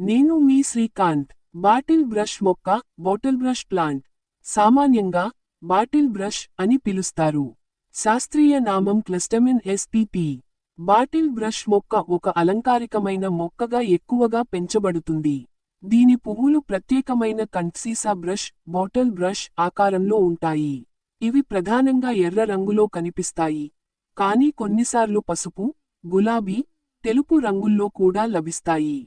నేను మీ Srikanth. Bottle brush మొక్క బాటిల్ బ్రష్ ప్లాంట్. సామాన్యంగా బాటిల్ బ్రష్ అని పిలుస్తారు. శాస్త్రీయ నామం క్లస్టమిన్ ఎస్పిపి. బాటిల్ బ్రష్ మొక్క ఒక అలంకారికమైన మొక్కగా ఎక్కువగా పెంచబడుతుంది. దీని పువ్వులు ప్రత్యేకమైన కంట్సీసా బ్రష్ బాటిల్ బ్రష్ ఆకారంలో ఉంటాయి. ఇవి ప్రధానంగా ఎర్ర రంగులో కనిపిస్తాయి. కానీ కొన్నిసార్లు పసుపు గులాబీ తెలుపు రంగుల్లో కూడా లభిస్తాయి.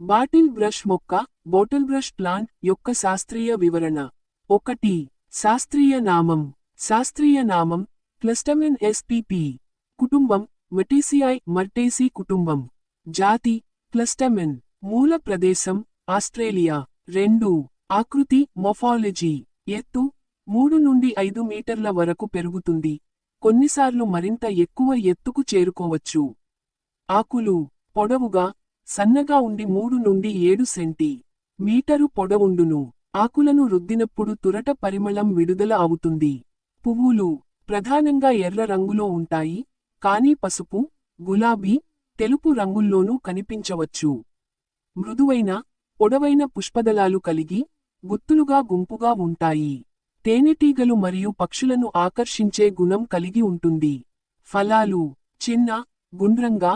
బాటిల్ బ్రష్ మొక్క బోటిల్ బ్రష్ ప్లాంట్ యొక్క శాస్త్రీయ వివరణ. ఒకటి శాస్త్రీయ నామం. శాస్త్రీయ నామం క్లస్టమిన్ ఎస్పిపి కుటుంబం మెటీసిఐ మర్టేసి కుటుంబం. జాతి క్లస్టమిన్ మూల ప్రదేశం ఆస్ట్రేలియా. రెండు ఆకృతి మొఫాలజీ ఎత్తు మూడు నుండి ఐదు మీటర్ల వరకు పెరుగుతుంది. కొన్నిసార్లు మరింత ఎక్కువ ఎత్తుకు చేరుకోవచ్చు. ఆకులు పొడవుగా సన్నగా ఉండి మూడు నుండి ఏడు సెంటి మీటరు పొడవుండును ఆకులను రుద్దినప్పుడు తురట పరిమళం విడుదల అవుతుంది. పువ్వులు ప్రధానంగా ఎర్ర రంగులో ఉంటాయి కానీ పసుపు గులాబీ తెలుపు రంగుల్లోనూ కనిపించవచ్చు. మృదువైన పొడవైన పుష్పదళాలు కలిగి గుత్తులుగా గుంపుగా ఉంటాయి. తేనెటీగలు మరియు పక్షులను ఆకర్షించే గుణం కలిగి ఉంటుంది. ఫలాలు చిన్న గుండ్రంగా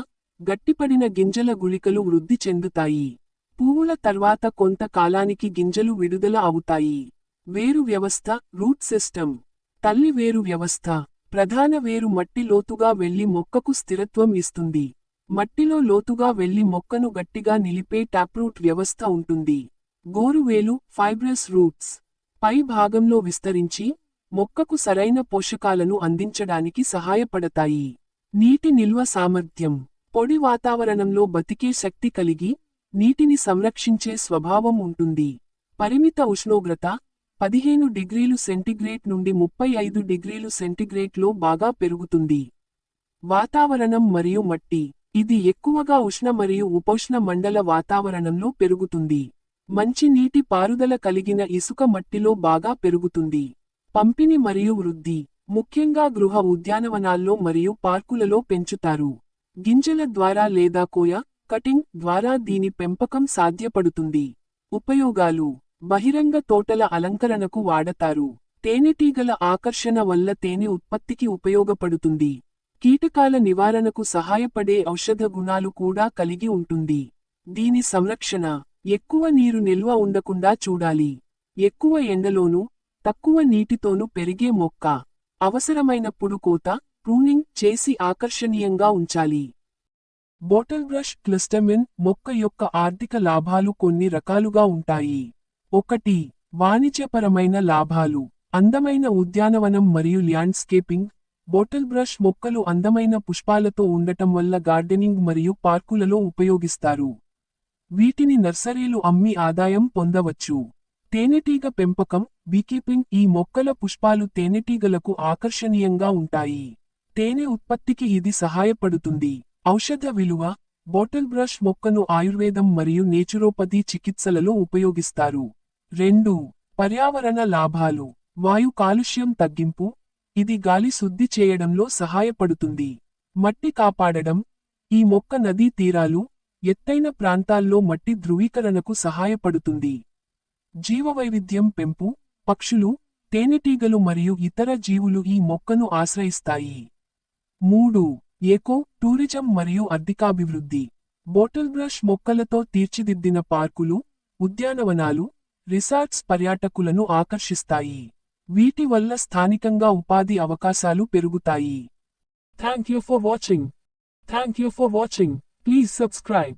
గట్టిపడిన గింజల గుళికలు వృద్ధి చెందుతాయి. పువ్వుల తర్వాత కొంత కాలానికి గింజలు విడుదల అవుతాయి. వేరు వ్యవస్థ రూట్ సిస్టమ్. తల్లి వేరు వ్యవస్థ. ప్రధాన వేరు మట్టి లోతుగా వెళ్ళి మొక్కకు స్థిరత్వం ఇస్తుంది. మట్టిలో లోతుగా వెళ్ళి మొక్కను గట్టిగా నిలిపే టాప్రూట్ వ్యవస్థ ఉంటుంది. గోరువేలు ఫైబ్రస్ రూట్స్. పై భాగంలో విస్తరించి మొక్కకు సరైన పోషకాలను అందించడానికి సహాయపడతాయి. నీటి నిల్వ సామర్థ్యం. పొడి వాతావరణంలో బతికే శక్తి కలిగి నీటిని సంరక్షించే స్వభావం ఉంటుంది. పరిమిత ఉష్ణోగ్రత పదిహేను డిగ్రీలు సెంటిగ్రేడ్ నుండి ముప్పై ఐదు డిగ్రీలు సెంటిగ్రేడ్లో బాగా పెరుగుతుంది. వాతావరణం మరియు మట్టి ఇది ఎక్కువగా ఉష్ణ మరియు ఉపోష్ణ మండల వాతావరణంలో పెరుగుతుంది. మంచి నీటి పారుదల కలిగిన ఇసుక మట్టిలో బాగా పెరుగుతుంది. పంపిణీ మరియు వృద్ధి ముఖ్యంగా గృహ ఉద్యానవనాల్లో మరియు పార్కులలో పెంచుతారు. గింజల ద్వారా లేదా కోయ కటింగ్ ద్వారా దీని పెంపకం సాధ్యపడుతుంది. ఉపయోగాలు. బహిరంగ తోటల అలంకరణకు వాడతారు. తేనెటీగల ఆకర్షణ వల్ల తేనె ఉత్పత్తికి ఉపయోగపడుతుంది. కీటకాల నివారణకు సహాయపడే ఔషధ గుణాలు కూడా కలిగి ఉంటుంది. దీని సంరక్షణ. ఎక్కువ నీరు నిల్వ ఉండకుండా చూడాలి. ఎక్కువ ఎండలోనూ తక్కువ నీటితోనూ పెరిగే మొక్క. అవసరమైనప్పుడు కోత ప్రూనింగ్ చేసి ఆకర్షణీయంగా ఉంచాలి. బోటల్ బ్రష్ క్లిస్టమిన్ మొక్క యొక్క ఆర్థిక లాభాలు కొన్ని రకాలుగా ఉంటాయి. ఒకటి వాణిజ్యపరమైన లాభాలు. అందమైన ఉద్యానవనం మరియు ల్యాండ్స్కేపింగ్. బోటల్ బ్రష్ మొక్కలు అందమైన పుష్పాలతో ఉండటం వల్ల గార్డెనింగ్ మరియు పార్కులలో ఉపయోగిస్తారు. వీటిని నర్సరీలు అమ్మి ఆదాయం పొందవచ్చు. తేనెటీగ పెంపకం బీకీపింగ్ ఈ మొక్కల పుష్పాలు తేనెటీగలకు ఆకర్షణీయంగా ఉంటాయి. తేనె ఉత్పత్తికి ఇది సహాయపడుతుంది. ఔషధ విలువ బాటిల్ బ్రష్ మొక్కను ఆయుర్వేదం మరియు నేచురోపతి చికిత్సలలో ఉపయోగిస్తారు. రెండు పర్యావరణ లాభాలు. వాయు కాలుష్యం తగ్గింపు ఇది గాలి శుద్ధి చేయడంలో సహాయపడుతుంది. మట్టి కాపాడడం ఈ మొక్క నదీ తీరాలు ఎత్తైన ప్రాంతాల్లో మట్టి ధృవీకరణకు సహాయపడుతుంది. జీవవైవిధ్యం పెంపు పక్షులు తేనెటీగలు మరియు ఇతర జీవులు ఈ మొక్కను ఆశ్రయిస్తాయి. మూడు ఏకో టూరిజం మరియు అర్థికాభివృద్ధి. బాటిల్ బ్రష్ మొక్కలతో తీర్చిదిద్దిన పార్కులు ఉద్యానవనాలు రిసార్ట్స్ పర్యాటకులను ఆకర్షిస్తాయి. వీటి వల్ల స్థానికంగా ఉపాధి అవకాశాలు పెరుగుతాయి. Thank you for watching. Thank you for watching. Please subscribe.